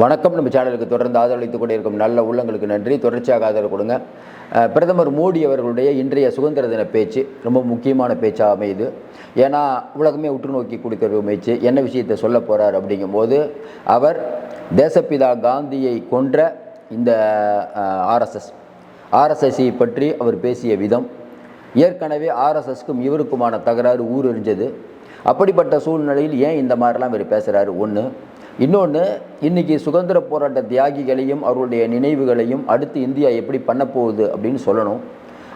வணக்கம். நம்ம சேனலுக்கு தொடர்ந்து ஆதரவளித்துக் கொண்டிருக்கும் நல்ல உள்ளங்களுக்கு நன்றி. தொடர்ச்சியாக ஆதரவு கொடுங்க. பிரதமர் மோடி அவர்களுடைய இன்றைய சுதந்திர தின பேச்சு ரொம்ப முக்கியமான பேச்சாக அமையுது. ஏன்னா உலகமே உற்று நோக்கி கொடுக்கிற முயற்சி என்ன விஷயத்தை சொல்ல போகிறார் அப்படிங்கும்போது அவர் தேசப்பிதா காந்தியை கொன்ற இந்த ஆர்எஸ்எஸ் ஆர்எஸ்எஸ்ஸை பற்றி அவர் பேசிய விதம். ஏற்கனவே ஆர்எஸ்எஸ்க்கும் இவருக்குமான தகராறு ஊரறிஞ்சது அப்படிப்பட்ட சூழ்நிலையில் ஏன் இந்த மாதிரிலாம் இவர் பேசுகிறாரு ஒன்று இன்னொன்று இன்றைக்கி சுதந்திர போராட்ட தியாகிகளையும் அவர்களுடைய நினைவுகளையும் அடுத்து இந்தியா எப்படி பண்ண போகுது அப்படின்னு சொல்லணும்.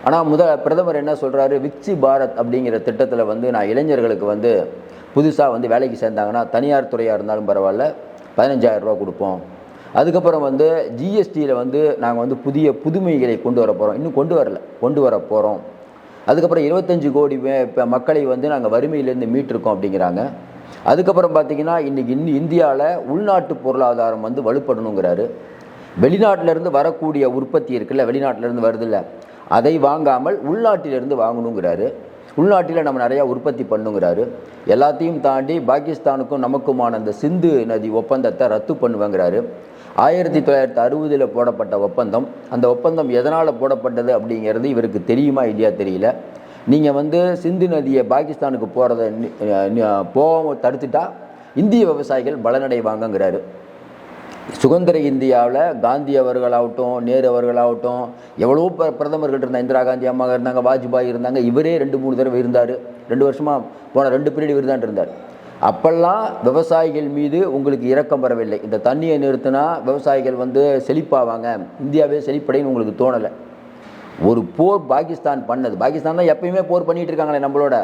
ஆனால் முத பிரதமர் என்ன சொல்கிறாரு விக்சி பாரத் அப்படிங்கிற திட்டத்தில் வந்து நான் இளைஞர்களுக்கு வந்து புதுசாக வந்து வேலைக்கு சேர்ந்தாங்கன்னா தனியார் துறையாக இருந்தாலும் பரவாயில்ல பதினஞ்சாயிரம் ரூபா கொடுப்போம். அதுக்கப்புறம் வந்து ஜிஎஸ்டியில் வந்து நாங்கள் வந்து புதிய புதுமைகளை கொண்டு வர போகிறோம் இன்னும் கொண்டு வரல கொண்டு வர போகிறோம் அதுக்கப்புறம் இருபத்தஞ்சு கோடி மக்களை வந்து நாங்கள் வறுமையிலேருந்து மீட்டிருக்கோம் அப்படிங்கிறாங்க. அதுக்கப்புறம் பார்த்தீங்கன்னா இன்றைக்கி இன்னி இந்தியாவில் உள்நாட்டு பொருளாதாரம் வந்து வலுப்படணுங்கிறாரு. வெளிநாட்டிலேருந்து வரக்கூடிய உற்பத்தி இருக்குல்ல வெளிநாட்டிலேருந்து வருதுல்ல அதை வாங்காமல் உள்நாட்டிலிருந்து வாங்கணுங்கிறாரு. உள்நாட்டில் நம்ம நிறையா உற்பத்தி பண்ணுங்கிறாரு. எல்லாத்தையும் தாண்டி பாகிஸ்தானுக்கும் நமக்குமான அந்த சிந்து நதி ஒப்பந்தத்தை ரத்து பண்ணுவேங்கிறாரு. ஆயிரத்தி தொள்ளாயிரத்தி அறுபதில் போடப்பட்ட ஒப்பந்தம் அந்த ஒப்பந்தம் எதனால் போடப்பட்டது அப்படிங்கிறது இவருக்கு தெரியுமா இல்லையா தெரியல. நீங்கள் வந்து சிந்து நதியை பாகிஸ்தானுக்கு போகிறத போகாமல் தடுத்துட்டா இந்திய விவசாயிகள் பலனடைவாங்கங்கிறாரு. சுதந்திர இந்தியாவில் காந்தி அவர்களாகட்டும் நேரு அவர்களாகட்டும் எவ்வளோ பிர பிரதமர்கள் இருந்தாங்க இந்திரா காந்தி அம்மா இருந்தாங்க வாஜ்பாய் இருந்தாங்க இவரே ரெண்டு மூணு தடவை இருந்தார். ரெண்டு வருஷமாக போன ரெண்டு பீரியட் இவர் தான் இருந்தார். அப்பெல்லாம் விவசாயிகள் மீது உங்களுக்கு இரக்கம் வரவில்லை. இந்த தண்ணியை நிறுத்தினா விவசாயிகள் வந்து செழிப்பாவாங்க. இந்தியாவே செழிப்படைன்னு உங்களுக்கு தோணலை. ஒரு போர் பாகிஸ்தான் பண்ணது. பாகிஸ்தான் தான் எப்பயுமே போர் பண்ணிட்டு இருக்காங்களே நம்மளோட.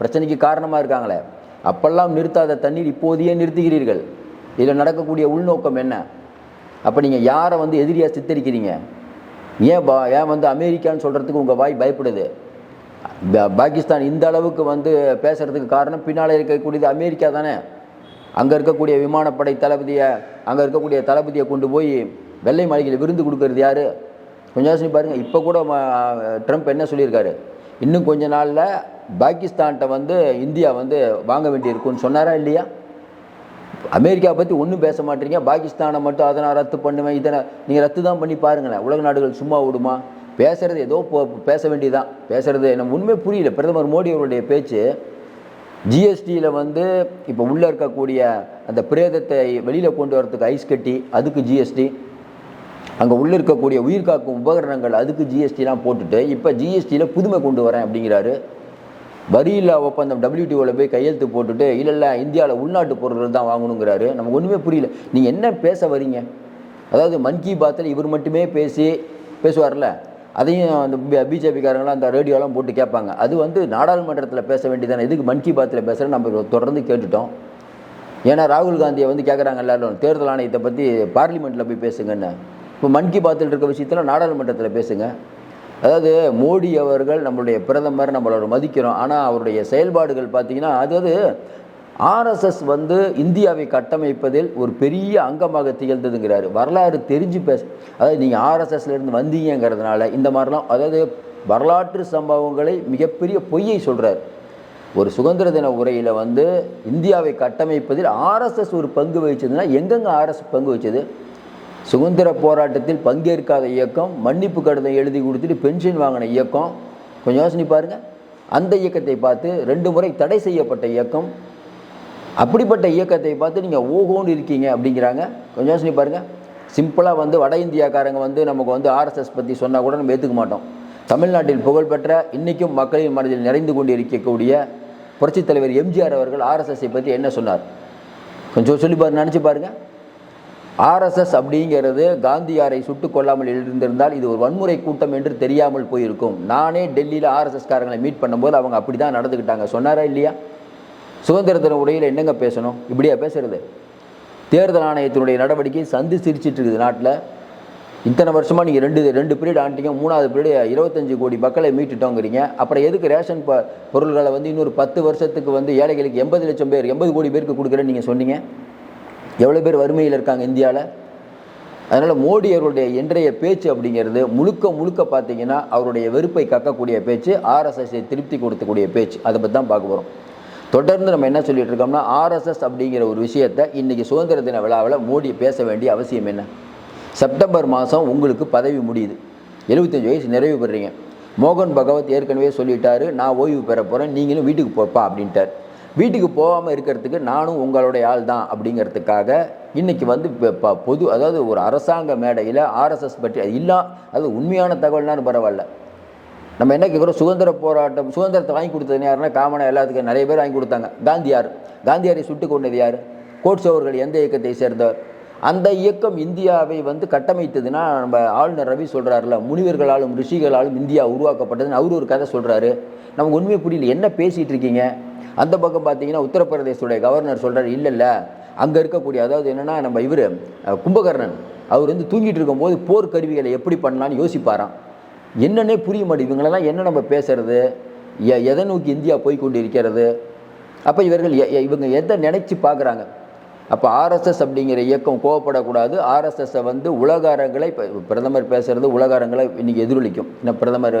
பிரச்சனைக்கு காரணமாக இருக்காங்களே. அப்பெல்லாம் நிறுத்தாத தண்ணீர் இப்போதையே நிறுத்துகிறீர்கள். இதில் நடக்கக்கூடிய உள்நோக்கம் என்ன? அப்போ நீங்கள் யாரை வந்து எதிரியாக சித்தரிக்கிறீங்க? ஏன் பா ஏன் வந்து அமெரிக்கான்னு சொல்கிறதுக்கு உங்கள் வாய் பயப்படுது? பாகிஸ்தான் இந்த அளவுக்கு வந்து பேசுகிறதுக்கு காரணம் பின்னால் இருக்கக்கூடியது அமெரிக்கா தானே. அங்கே இருக்கக்கூடிய விமானப்படை தளபதியை அங்கே இருக்கக்கூடிய தளபதியை கொண்டு போய் வெள்ளை மாளிகையில் விருந்து கொடுக்கறது யார்? கொஞ்சம் யோசனை பாருங்கள் இப்போ கூட ட்ரம்ப் என்ன சொல்லியிருக்காரு? இன்னும் கொஞ்ச நாளில் பாகிஸ்தான்கிட்ட வந்து இந்தியா வந்து வாங்க வேண்டியிருக்குன்னு சொன்னாரா இல்லையா? அமெரிக்கா பற்றி ஒன்றும் பேச மாட்டீங்க. பாகிஸ்தானை மட்டும் அதை நான் ரத்து பண்ணுவேன். இதை நீங்கள் ரத்து தான் பண்ணி பாருங்களேன். உலக நாடுகள் சும்மா விடுமா? பேசுறது ஏதோ பேச வேண்டியதான் பேசுகிறது நம்ம உண்மை புரியல. பிரதமர் மோடி அவருடைய பேச்சு ஜிஎஸ்டியில் வந்து இப்போ உள்ளே இருக்கக்கூடிய அந்த பிரேதத்தை வெளியில் கொண்டு வரதுக்கு ஐஸ் கட்டி அதுக்கு ஜிஎஸ்டி. அங்கே உள்ளே இருக்கக்கூடிய உயிர் காக்கும் உபகரணங்கள் அதுக்கு ஜிஎஸ்டிலாம் போட்டுட்டு இப்போ ஜிஎஸ்டியில் புதுமை கொண்டு வரேன் அப்படிங்கிறாரு. வரியில்லா ஒப்பந்தம் டபிள்யூடிஓவில் போய் கையெழுத்து போட்டுட்டு இல்லை இல்லை இந்தியாவில் உள்நாட்டு பொருட்கள் தான் வாங்கணுங்கிறாரு. நமக்கு ஒன்றுமே புரியல. நீங்கள் என்ன பேச வரீங்க? அதாவது மன் கி பாத்தில் இவர் மட்டுமே பேசி பேசுவார்ல? அதையும் அந்த பிஜேபிக்காரங்களாம் அந்த ரேடியோலாம் போட்டு கேட்பாங்க. அது வந்து நாடாளுமன்றத்தில் பேச வேண்டியதானே இதுக்கு மன் கி பாத்தில் பேசுகிறேன் நம்ம தொடர்ந்து கேட்டுட்டோம். ஏன்னா ராகுல் காந்தியை வந்து கேட்குறாங்க எல்லாரும். தேர்தல் ஆணையத்தை பற்றி பார்லிமெண்ட்டில் போய் பேசுங்கன்னு. இப்போ மன் கி பாத்தில் இருக்க விஷயத்தில் நாடாளுமன்றத்தில் பேசுங்க. அதாவது மோடி அவர்கள் நம்மளுடைய பிரதமர் நம்மளோட மதிக்கிறோம். ஆனால் அவருடைய செயல்பாடுகள் பார்த்தீங்கன்னா அதாவது ஆர்எஸ்எஸ் வந்து இந்தியாவை கட்டமைப்பதில் ஒரு பெரிய அங்கமாக திகழ்ந்ததுங்கிறாரு. வரலாறு தெரிஞ்சு பேச அதாவது நீங்கள் ஆர்எஸ்எஸ்லேருந்து வந்தீங்கிறதுனால வந்தீங்கங்கிறதுனால இந்த மாதிரிலாம் அதாவது வரலாற்று சம்பவங்களை மிகப்பெரிய பொய்யை சொல்கிறார் ஒரு சுதந்திர தின உரையில் வந்து இந்தியாவை கட்டமைப்பதில் ஆர்எஸ்எஸ் ஒரு பங்கு வகிச்சதுன்னா எங்கெங்க ஆர்எஸ் பங்கு வச்சது? சுதந்திர போராட்டத்தில் பங்கேற்காத இயக்கம் மன்னிப்பு கடிதம் எழுதி கொடுத்துட்டு பென்ஷன் வாங்கின இயக்கம். கொஞ்சம் யோசனை பாருங்கள் அந்த இயக்கத்தை பார்த்து ரெண்டு முறை தடை செய்யப்பட்ட இயக்கம். அப்படிப்பட்ட இயக்கத்தை பார்த்து நீங்கள் ஓகோன்னு இருக்கீங்க அப்படிங்கிறாங்க. கொஞ்சம் யோசனை பாருங்கள் சிம்பிளாக வந்து வட இந்தியாக்காரங்க வந்து நமக்கு வந்து ஆர்எஸ்எஸ் பற்றி சொன்னால் கூட நம்ம ஏற்றுக்க மாட்டோம். தமிழ்நாட்டில் புகழ்பெற்ற இன்றைக்கும் மக்களின் மனதில் நிறைந்து கொண்டு இருக்கக்கூடிய புரட்சித் தலைவர் எம்ஜிஆர் அவர்கள் ஆர்எஸ்எஸ்ஸை பற்றி என்ன சொன்னார்? கொஞ்சம் சொல்லி பாரு நினச்சி பாருங்கள் ஆர்எஸ்எஸ் அப்படிங்கிறது காந்தியாரை சுட்டுக் கொள்ளாமல் இருந்திருந்தால் இது ஒரு வன்முறை கூட்டம் என்று தெரியாமல் போயிருக்கும். நானே டெல்லியில் ஆர்எஸ்எஸ் காரங்களை மீட் பண்ணும்போது அவங்க அப்படி தான் நடந்துக்கிட்டாங்க சொன்னாரா இல்லையா? சுதந்திர தின உடையில் என்னங்க பேசணும்? இப்படியா பேசுறது? தேர்தல் ஆணையத்தினுடைய நடவடிக்கை சந்து சிரிச்சிட்டு இருக்குது நாட்டில். இத்தனை வருஷமாக நீங்கள் ரெண்டு ரெண்டு பீரியட் ஆண்டிங்க மூணாவது பீரியட் இருபத்தஞ்சு கோடி மக்களை மீட்டுட்டோங்கிறீங்க. அப்புறம் எதுக்கு ரேஷன் ப பொருள்களை வந்து இன்னொரு பத்து வருஷத்துக்கு வந்து ஏழைகளுக்கு எண்பது லட்சம் பேர் எண்பது கோடி பேருக்கு கொடுக்குறேன்னு நீங்கள் சொன்னீங்க? எவ்வளோ பேர் வறுமையில் இருக்காங்க இந்தியாவில்? அதனால் மோடி அவருடைய இன்றைய பேச்சு அப்படிங்கிறது முழுக்க முழுக்க பார்த்தீங்கன்னா அவருடைய வெறுப்பை கக்கக்கூடிய பேச்சு ஆர்எஸ்எஸ்ஸை திருப்தி கொடுத்தக்கூடிய பேச்சு. அதை பற்றி தான் பார்க்க போகிறோம் தொடர்ந்து நம்ம என்ன சொல்லிட்டு இருக்கோம்னா ஆர்எஸ்எஸ் அப்படிங்கிற ஒரு விஷயத்தை இன்றைக்கி சுதந்திர தின விழாவில் மோடி பேச வேண்டிய அவசியம் என்ன? செப்டம்பர் மாதம் உங்களுக்கு பதவி முடியுது. எழுபத்தஞ்சு வயசு நிறைவு பெறுறீங்க மோகன் பகவத் ஏற்கனவே சொல்லிட்டாரு நான் ஓய்வு பெற போகிறேன் நீங்களும் வீட்டுக்கு போப்பா அப்படின்ட்டார். வீட்டுக்கு போகாமல் இருக்கிறதுக்கு நானும் உங்களுடைய ஆள் தான் அப்படிங்கிறதுக்காக இன்றைக்கி வந்து இப்போ ப- பொது அதாவது ஒரு அரசாங்க மேடையில் ஆர்எஸ்எஸ் பற்றி அது இல்லா அது உண்மையான தகவல்னாலும் பரவாயில்ல. நம்ம என்ன கேட்குறோம் சுதந்திர போராட்டம் சுதந்திரத்தை வாங்கி கொடுத்தது யாருன்னா காமனாக எல்லாத்துக்கும் நிறைய பேர் வாங்கி கொடுத்தாங்க. காந்தியார் காந்தியாரை சுட்டு கொண்டது யார்? கோட்ஸ் அவர்கள் எந்த இயக்கத்தை சேர்ந்தவர்? அந்த இயக்கம் இந்தியாவை வந்து கட்டமைத்ததுன்னா நம்ம ஆளுநர் ரவி சொல்கிறாருல முனிவர்களாலும் ரிஷிகளாலும் இந்தியா உருவாக்கப்பட்டதுன்னு அவர் ஒரு கதை சொல்கிறாரு நமக்கு உண்மையை புரியல. என்ன பேசிகிட்டு இருக்கீங்க? அந்த பக்கம் பார்த்தீங்கன்னா உத்தரப்பிரதேசத்துடைய கவர்னர் சொல்கிறார் இல்லை இல்லை. அங்கே இருக்கக்கூடிய அதாவது என்னென்னா நம்ம இவர் கும்பகர்ணன். அவர் வந்து தூங்கிட்டு இருக்கும்போது போர் கருவிகளை எப்படி பண்ணலான்னு யோசிப்பாராம். என்னன்னே புரிய மாட்டேங்குது. இவங்களெல்லாம் என்ன நம்ம பேசுறது? எ- எதை நோக்கி இந்தியா போய் கொண்டு இருக்கிறது அப்போ இவர்கள் எ- இவங்க எதை நினைச்சு பார்க்குறாங்க? அப்போ ஆர்எஸ்எஸ் அப்படிங்கிற இயக்கம் கோவப்படக்கூடாது. ஆர்எஸ்எஸ்ஸை வந்து உலகாரங்களை இப்போ பிரதமர் பேசுகிறது உலகாரங்களை இன்றைக்கி எதிரொலிக்கும். இன்னும் பிரதமர்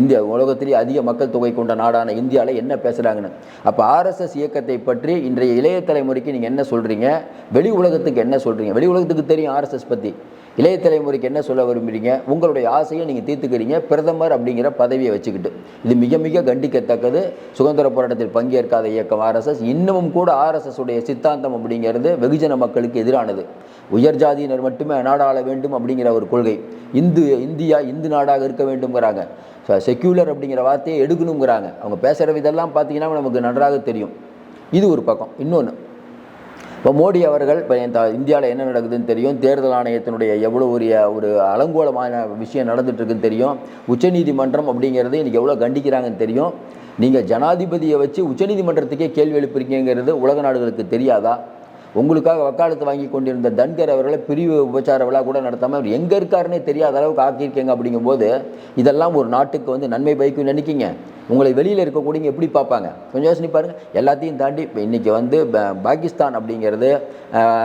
இந்தியா உலகத்திலேயே அதிக மக்கள் தொகை கொண்ட நாடான இந்தியாவில் என்ன பேசுகிறாங்கன்னு அப்போ ஆர்எஸ்எஸ் இயக்கத்தை பற்றி இன்றைய இளைய தலைமுறைக்கு நீங்கள் என்ன சொல்கிறீங்க வெளி உலகத்துக்கு என்ன சொல்கிறீங்க வெளி உலகத்துக்கு தெரியும் ஆர்எஸ்எஸ் பற்றி இளைய தலைமுறைக்கு என்ன சொல்ல விரும்புகிறீங்க உங்களுடைய ஆசையை நீங்கள் தீர்த்துக்கிறீங்க. பிரதமர் அப்படிங்கிற பதவியை வச்சுக்கிட்டு. இது மிக மிக கண்டிக்கத்தக்கது. சுதந்திர போராட்டத்தில் பங்கேற்காத இயக்கம் ஆர்எஸ்எஸ் இன்னமும் கூட ஆர்எஸ்எஸ் உடைய சித்தாந்தம் அப்படிங்கிறது வெகுஜன மக்களுக்கு எதிரானது. உயர் ஜாதியினர் மட்டுமே நாடாள வேண்டும் அப்படிங்கிற ஒரு கொள்கை. இந்து இந்தியா இந்து நாடாக இருக்க வேண்டும்ங்கிறாங்க. செக்யூலர் அப்படிங்கிற வார்த்தையை எடுக்கணுங்கிறாங்க அவங்க பேசுகிற விதெல்லாம் பார்த்தீங்கன்னா நமக்கு நன்றாக தெரியும். இது ஒரு பக்கம். இன்னொன்று இப்போ மோடி அவர்கள் இப்போ இந்தியாவில் என்ன நடக்குதுன்னு தெரியும். தேர்தல் ஆணையத்தினுடைய எவ்வளோ ஒரு ஒரு அலங்கோலமான விஷயம் நடந்துகிட்ருக்குன்னு தெரியும். உச்சநீதிமன்றம் அப்படிங்கிறது இன்றைக்கி எவ்வளோ கண்டிக்கிறாங்கன்னு தெரியும். நீங்கள் ஜனாதிபதியை வச்சு உச்சநீதிமன்றத்துக்கே கேள்வி எழுப்புறீங்கிறது உலக நாடுகளுக்கு தெரியாதா? உங்களுக்காக வக்காலத்து வாங்கி கொண்டிருந்த தன்கர் அவர்களை பிரிவு உபச்சார விழா கூட நடத்தாமல் அவர் எங்கே இருக்காருன்னே தெரியாத அளவுக்கு ஆக்கியிருக்கீங்க அப்படிங்கும்போது இதெல்லாம் ஒரு நாட்டுக்கு வந்து நன்மை பயக்கும் நினைக்கிங்க. உங்களை வெளியில் இருக்கக்கூடிய எப்படி பார்ப்பாங்க? கொஞ்சம் யோசனை பாருங்கள் எல்லாத்தையும் தாண்டி இப்போ இன்றைக்கி வந்து ப- பாகிஸ்தான் அப்படிங்கிறது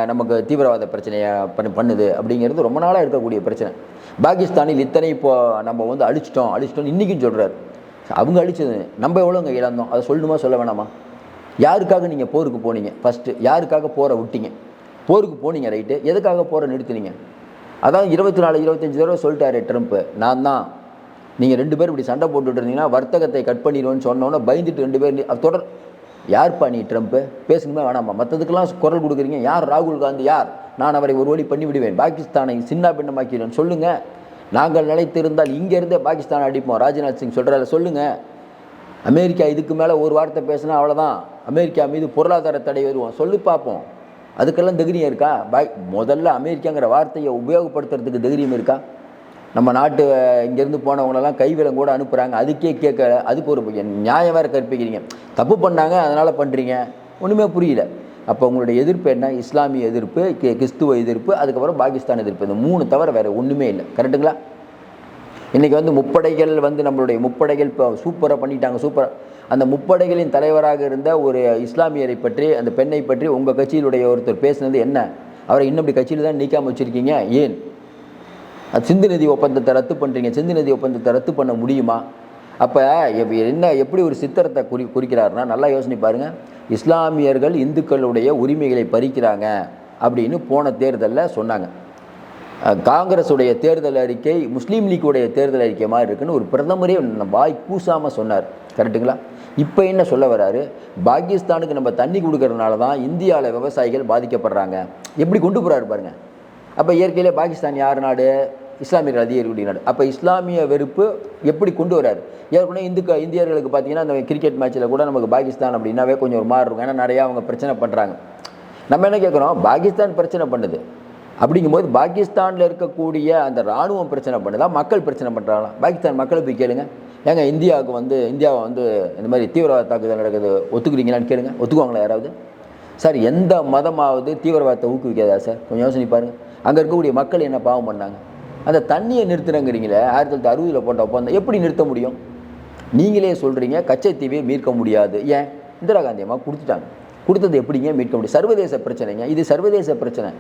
நமக்கு தீவிரவாத பிரச்சனையை பண்ணி பண்ணுது அப்படிங்கிறது ரொம்ப நாளாக இருக்கக்கூடிய பிரச்சனை. பாகிஸ்தானில் இத்தனை இப்போ நம்ம வந்து அழிச்சிட்டோம் அழிச்சிட்டோம் இன்றைக்கும் சொல்கிறார் அவங்க அழிச்சது நம்ம எவ்வளோங்க இழந்தோம்? அதை சொல்லணுமா சொல்ல வேணாமா? யாருக்காக நீங்கள் போருக்கு போனீங்க? ஃபஸ்ட்டு யாருக்காக போரை விட்டீங்க? போருக்கு போனீங்க ரைட்டு எதுக்காக போரை நிறுத்தினீங்க? அதான் இருபத்தி நாலு இருபத்தஞ்சி தடவை சொல்லிட்டாரு ட்ரம்ப்பு நான் தான். நீங்கள் ரெண்டு பேரும் இப்படி சண்டை போட்டுட்டு இருந்தீங்கன்னா வர்த்தகத்தை கட் பண்ணிடுவோன்னு சொன்னோன்னே பயந்துட்டு ரெண்டு பேர் தொடர் யார்ப்பா நீ ட்ரம்ப்பு பேசணுமே வேணாமா? மற்றதுக்கெல்லாம் குரல் கொடுக்குறீங்க. யார்? ராகுல் காந்தி யார்? நான் அவரை ஒரு வழி பண்ணி விடுவேன் பாகிஸ்தானை சின்ன பின்னமாக்கிடுவேன். சொல்லுங்கள் நாங்கள் நிலைத்திருந்தால் இங்கேருந்தே பாகிஸ்தான் அடிப்போம். ராஜ்நாத் சிங் சொல்கிறாரு சொல்லுங்கள் அமெரிக்கா இதுக்கு மேலே ஒரு வார்த்தை பேசினா அவ்வளோதான் அமெரிக்கா மீது பொருளாதார தடை வருவோம். சொல்லி பார்ப்போம் அதுக்கெல்லாம் தைரியம் இருக்கா? பாய் முதல்ல அமெரிக்காங்கிற வார்த்தையை உபயோகப்படுத்துறதுக்கு தைரியம் இருக்கா? நம்ம நாட்டு இங்கேருந்து போனவங்களெல்லாம் கைவிலம் கூட அனுப்புகிறாங்க அதுக்கே கேட்க அதுக்கு ஒரு நியாயம் வேறு கற்பிக்கிறீங்க. தப்பு பண்ணாங்க அதனால் பண்ணுறீங்க ஒன்றுமே புரியல. அப்போ உங்களுடைய எதிர்ப்பு என்ன? இஸ்லாமிய எதிர்ப்பு கி- கிறிஸ்துவ எதிர்ப்பு அதுக்கப்புறம் பாகிஸ்தான் எதிர்ப்பு. இந்த மூணு தவிர வேறு ஒன்றுமே இல்லை. கரெக்டுங்களா இன்றைக்கி வந்து முப்படைகள் வந்து நம்மளுடைய முப்படைகள் இப்போ சூப்பராக பண்ணிட்டாங்க சூப்பராக அந்த முப்படைகளின் தலைவராக இருந்த ஒரு இஸ்லாமியரை பற்றி அந்த பெண்ணை பற்றி உங்கள் கட்சியிலுடைய ஒருத்தர் பேசினது என்ன? அவரை இன்னும் இப்படி கட்சியில் தான் நீக்காமல் வச்சுருக்கீங்க? ஏன்? சிந்து நிதி ஒப்பந்தத்தை ரத்து பண்ணுறீங்க சிந்து நிதி ஒப்பந்தத்தை ரத்து பண்ண முடியுமா? அப்போ என்ன எப்படி ஒரு சித்திரத்தை குறி குறிக்கிறாருன்னா நல்லா யோசனை பாருங்கள் இஸ்லாமியர்கள் இந்துக்களுடைய உரிமைகளை பறிக்கிறாங்க அப்படின்னு போன தேர்தலில் சொன்னாங்க. காங்கிரஸுடைய தேர்தல் அறிக்கை முஸ்லீம் லீக்குடைய தேர்தல் அறிக்கை மாதிரி இருக்குன்னு ஒரு பிரதமரே வாய் கூசாமல் சொன்னார். கரெக்டுங்களா இப்போ என்ன சொல்ல வராரு? பாகிஸ்தானுக்கு நம்ம தண்ணி கொடுக்கறதுனால தான் இந்தியாவில் விவசாயிகள் பாதிக்கப்படுறாங்க. எப்படி கொண்டு போகிறாரு பாருங்க. அப்போ இயற்கையிலே பாகிஸ்தான் யார் நாடு? இஸ்லாமியர்கள் அதிகரிக்கூடிய நாடு. அப்போ இஸ்லாமிய வெறுப்பு எப்படி கொண்டு வராரு? ஏற்கனவே இந்துக்க இந்தியர்களுக்கு பார்த்தீங்கன்னா அந்த கிரிக்கெட் மேட்ச்சில் கூட நமக்கு பாகிஸ்தான் அப்படின்னாவே கொஞ்சம் ஒரு மாறு இருக்கும். ஏன்னா நிறையா அவங்க பிரச்சனை பண்ணுறாங்க நம்ம என்ன கேட்குறோம் பாகிஸ்தான் பிரச்சனை பண்ணுது. அப்படிங்கும்போது பாகிஸ்தானில் இருக்கக்கூடிய அந்த இராணுவம் பிரச்சனை பண்ணுதா? மக்கள் பிரச்சனை பண்ணுறாங்களா பாகிஸ்தான் மக்களை போய் கேளுங்கள் ஏங்க இந்தியாவுக்கு வந்து இந்தியாவை வந்து இந்த மாதிரி தீவிரவாத தாக்குதல் நடக்குது ஒத்துக்கிறீங்களான்னு கேளுங்க. ஒத்துக்குவாங்களா யாராவது? சார் எந்த மதமாவது தீவிரவாதத்தை ஊக்குவிக்காதா சார்? கொஞ்சம் யோசனை பாருங்கள் அங்கே இருக்கக்கூடிய மக்கள் என்ன பாவம் பண்ணாங்க? அந்த தண்ணியை நிறுத்துறங்கிறீங்களே ஆயிரத்தி தொள்ளாயிரத்தி அறுபதில் போட்ட ஒப்பந்தம் எப்படி நிறுத்த முடியும்? நீங்களே சொல்கிறீங்க கச்சத்தீவை மீட்க முடியாது. ஏன்? இந்திரா காந்தி அம்மா கொடுத்துட்டாங்க. கொடுத்தது எப்படிங்க மீட்க முடியும்? சர்வதேச பிரச்சனைங்க. இது சர்வதேச பிரச்சனை.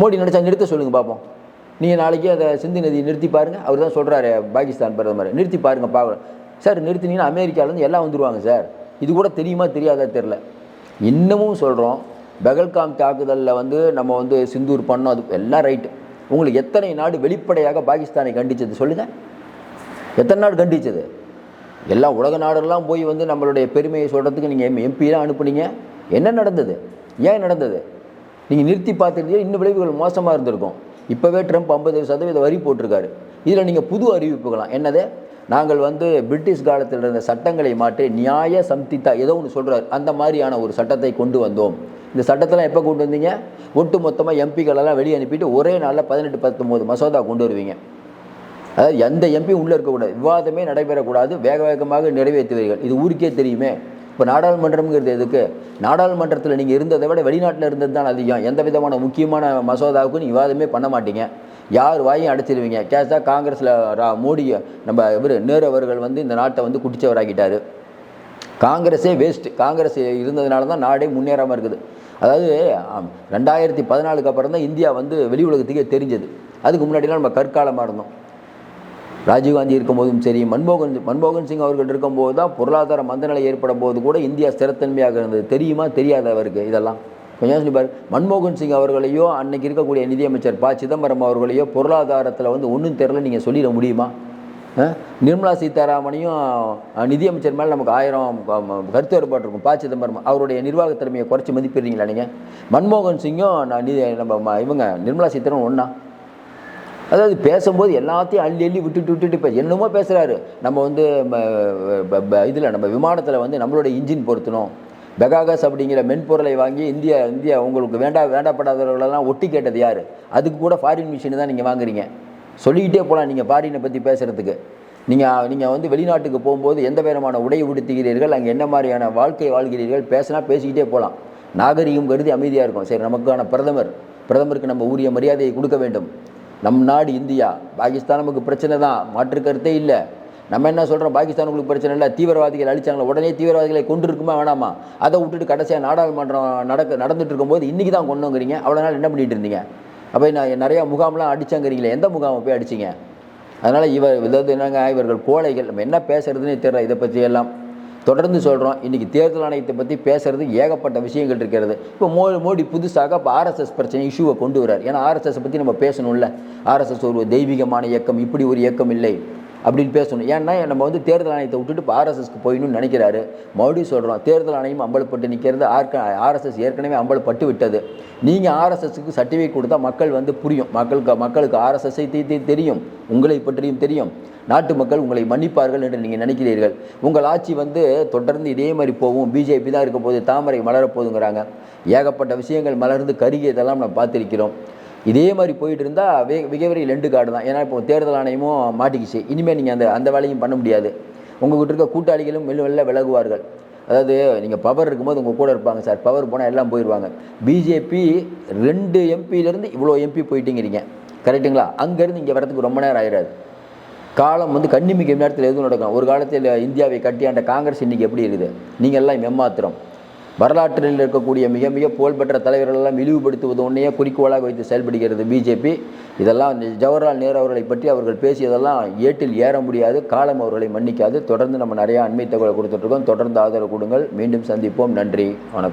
மோடி நினச்சா நிறுத்த சொல்லுங்கள் பார்ப்போம் நீங்கள் நாளைக்கு அதை சிந்து நதியை நிறுத்தி பாருங்கள் அவர் தான் சொல்கிறாரு பாகிஸ்தான் பிரதமர். நிறுத்தி பாருங்கள் பார்க்கலாம் சார் நிறுத்தினீங்கன்னா அமெரிக்காவிலேருந்து எல்லாம் வந்துடுவாங்க சார். இது கூட தெரியுமா தெரியாதா தெரில இன்னமும் சொல்கிறோம் பெகல்காம் தாக்குதலில் வந்து நம்ம வந்து சிந்தூர் பண்ணோம் அது எல்லாம் ரைட்டு உங்களுக்கு எத்தனை நாடு வெளிப்படையாக பாகிஸ்தானை கண்டிச்சது சொல்லுங்கள் எத்தனை நாடு கண்டித்தது எல்லாம் உலக நாடெல்லாம் போய் வந்து நம்மளுடைய பெருமையை சொல்கிறதுக்கு நீங்கள் எம்பிலாம் அனுப்புனீங்க. என்ன நடந்தது? ஏன் நடந்தது? நீங்கள் நிறுத்தி பார்த்துருந்தீங்க இன்னும் விளைவுகள் மோசமாக இருந்திருக்கும். இப்போவே ட்ரம்ப் ஐம்பது சதவீத வரி போட்டிருக்காரு. இதில் நீங்கள் புது அறிவிப்புகளாம். என்னது? நாங்கள் வந்து பிரிட்டிஷ் காலத்தில் இருந்த சட்டங்களை மாற்றி நியாய சம்தித்தா ஏதோ ஒன்று சொல்கிறார் அந்த மாதிரியான ஒரு சட்டத்தை கொண்டு வந்தோம். இந்த சட்டத்தெல்லாம் எப்போ கொண்டு வந்தீங்க? ஒட்டு மொத்தமாக எம்பிகளெல்லாம் வெளியே அனுப்பிட்டு ஒரே நாளில் பதினெட்டு பத்தொம்போது மசோதா கொண்டு வருவீங்க. அதாவது எந்த எம்பியும் உள்ளே இருக்கக்கூடாது. விவாதமே நடைபெறக்கூடாது. வேக வேகமாக நிறைவேற்றுவீர்கள். இது ஊருக்கே தெரியுமே. இப்போ நாடாளுமன்றம்ங்கிறது எதுக்கு? நாடாளுமன்றத்தில் நீங்கள் இருந்ததை விட வெளிநாட்டில் இருந்தது தான் அதிகம். எந்த விதமான முக்கியமான மசோதாவுக்கும் நீங்கள் விவாதமே பண்ண மாட்டீங்க. யார் வாயும் அடைச்சிருவீங்க. கேஸாக காங்கிரஸில் ரா மோடி நம்ம இவர் நேரு அவர்கள் வந்து இந்த நாட்டை வந்து குட்டிச்சவராக்கிட்டாரு காங்கிரஸே வேஸ்ட்டு காங்கிரஸ் இருந்ததுனால தான் நாடே முன்னேறாமல் இருக்குது. அதாவது ரெண்டாயிரத்தி பதினாலுக்கு அப்புறம் தான் இந்தியா வந்து வெளி உலகத்துக்கே தெரிஞ்சது. அதுக்கு முன்னாடிலாம் நம்ம கற்காலமாக இருந்தோம். ராஜீவ்காந்தி இருக்கும்போதும் சரி மன்மோகன் மன்மோகன் சிங் அவர்கள் இருக்கும்போது தான் பொருளாதார மந்தநிலை ஏற்படும் போது கூட இந்தியா ஸ்திரத்தன்மையாக இருந்தது. தெரியுமா? தெரியாத அவருக்கு இதெல்லாம். கொஞ்சம் சொல்லி மன்மோகன் சிங் அவர்களையோ அன்னைக்கு இருக்கக்கூடிய நிதியமைச்சர் ப. சிதம்பரம் அவர்களையோ பொருளாதாரத்தில் வந்து ஒன்றும் தெரில நீங்கள் சொல்லிட முடியுமா? நிர்மலா சீதாராமனையும் நிதியமைச்சர் மேலே நமக்கு ஆயிரம் கருத்து வேறுபாடு இருக்கும். ப. சிதம்பரம் அவருடைய நிர்வாக திறமையை குறைச்சி மதிப்பிடுறீங்களா நீங்கள் மன்மோகன் சிங்கும் நான் நிதி நம்ம ம- இவங்க நிர்மலா சீதாராமன் ஒன்றா அதாவது பேசும்போது எல்லாத்தையும் அள்ளி அள்ளி விட்டுட்டு விட்டுட்டு இப்போ என்னமோ பேசுகிறாரு நம்ம வந்து இதில் நம்ம விமானத்தில் வந்து நம்மளோட இன்ஜின் பொருத்தணும். பெகாகஸ் அப்படிங்கிற மென்பொருளை வாங்கி இந்தியா இந்தியா உங்களுக்கு வேண்டா வேண்டப்படாதவர்களெல்லாம் ஒட்டி கேட்டது யார்? அதுக்கு கூட ஃபாரின் மிஷின் தான் நீங்கள் வாங்குறீங்க. சொல்லிக்கிட்டே போகலாம் நீங்கள் ஃபாரினை பற்றி பேசுகிறதுக்கு நீங்கள் நீங்கள் வந்து வெளிநாட்டுக்கு போகும்போது எந்த விதமான உடை உடுத்துகிறீர்கள்? அங்கே என்ன மாதிரியான வாழ்க்கை வாழ்கிறீர்கள்? பேசினா பேசிக்கிட்டே போகலாம் நாகரிகம் கருதி அமைதியாக இருக்கும். சரி நமக்கான பிரதமர். பிரதமருக்கு நம்ம உரிய மரியாதையை கொடுக்க வேண்டும். நம் நாடு இந்தியா பாகிஸ்தான் நமக்கு பிரச்சனை தான் மாற்று கருத்தே இல்லை. நம்ம என்ன சொல்கிறோம் பாகிஸ்தான் உங்களுக்கு பிரச்சனை இல்லை தீவிரவாதிகள் அழிச்சாங்களா? உடனே தீவிரவாதிகளை கொண்டு இருக்குமா வேணாமா? அதை விட்டுட்டு கடைசியாக நாடாளுமன்றம் நடக்க நடந்துட்டு இருக்கும்போது இன்றைக்கி தான் கொண்டுங்கிறீங்க அவ்வளோ நாள் என்ன பண்ணிகிட்டு இருந்தீங்க? அப்போ நான் நிறையா முகாம்லாம் அடித்தாங்கிறீங்களே எந்த முகாமை போய் அடிச்சீங்க? அதனால் இவர் இதாவது என்னங்க இவர்கள் கோழைகள் நம்ம என்ன பேசுகிறதுன்னு தெரியல இதை பற்றியெல்லாம் தொடர்ந்து சொல்கிறோம் இன்றைக்கி தேர்தல் ஆணையத்தை பற்றி பேசுறது ஏகப்பட்ட விஷயங்கள் இருக்கிறது. இப்போ மோ மோடி புதுசாக இப்போ ஆர்எஸ்எஸ் பிரச்சனை இஷ்யூவை கொண்டு வரார் ஏன்னா ஆர்எஸ்எஸ் பற்றி நம்ம பேசணும்ல. ஆர்எஸ்எஸ் ஒரு தெய்வீகமான இயக்கம் இப்படி ஒரு இயக்கம் இல்லை. அப்படின்னு பேசணும். ஏன்னா நம்ம வந்து தேர்தல் ஆணையத்தை விட்டுட்டு இப்போ ஆர்எஸ்எஸ்க்கு போயிடணும்னு நினைக்கிறாரு. மறுபடியும் சொல்கிறோம் தேர்தல் ஆணையம் அம்பலப்பட்டு நிற்கிறது ஆர்க ஆர்எஸ்எஸ் ஏற்கனவே அம்பலப்பட்டு விட்டது. நீங்கள் ஆர்எஸ்எஸ்க்கு சர்டிஃபிகேட் கொடுத்தா மக்கள் வந்து புரியும். மக்களுக்கு மக்களுக்கு ஆர்எஸ்எஸ்ஸை தெரியும். உங்களை பற்றியும் தெரியும். நாட்டு மக்கள் உங்களை மன்னிப்பார்கள் என்று நீங்கள் நினைக்கிறீர்கள். உங்கள் ஆட்சி வந்து தொடர்ந்து இதே மாதிரி போகும். பிஜேபி தான் இருக்க போது தாமரை மலரப் போகுதுங்கிறாங்க. ஏகப்பட்ட விஷயங்கள் மலர்ந்து கருகியதெல்லாம் நம்ம பார்த்துருக்கிறோம். இதே மாதிரி போயிட்டு இருந்தால் வே மிகவரி ரெண்டு கார்டு தான். ஏன்னா இப்போ தேர்தல் ஆணையமும் மாட்டிக்கிச்சு. இனிமேல் நீங்கள் அந்த அந்த வேலையும் பண்ண முடியாது. உங்கள்கிட்ட இருக்க கூட்டாளிகளும் மெல்ல மெல்ல விலகுவார்கள். அதாவது நீங்கள் பவர் இருக்கும்போது உங்கள் கூட இருப்பாங்க சார் பவர் போனால் எல்லாம் போயிடுவாங்க பிஜேபி ரெண்டு எம்பியிலேருந்து இவ்வளோ எம்பி போயிட்டீங்கிறீங்க. கரெக்ட்டுங்களா அங்கேருந்து இங்கே வரத்துக்கு ரொம்ப நேரம் ஆயிடாது காலம் வந்து கண்ணிமிக்க நேரத்தில் எதுவும் நடக்கும் ஒரு காலத்தில் இந்தியாவை கட்டியாண்ட காங்கிரஸ் இன்றைக்கி எப்படி இருக்குது? நீங்கள் எல்லாம் எம்மாத்திரம். வரலாற்றில் இருக்கக்கூடிய மிக மிக புகழ்பெற்ற தலைவர்கள் எல்லாம் இழிவுபடுத்துவது ஒன்றையே குறிக்கோளாக வைத்து செயல்படுகிறது பிஜேபி இதெல்லாம் ஜவஹர்லால் நேரு அவர்களை பற்றி அவர்கள் பேசியதெல்லாம் ஏட்டில் ஏற முடியாது காலம் அவர்களை மன்னிக்காது. தொடர்ந்து நம்ம நிறையா அண்மை தகவலை கொடுத்துட்ருக்கோம் தொடர்ந்து ஆதரவு கொடுங்கள். மீண்டும் சந்திப்போம். நன்றி. வணக்கம்.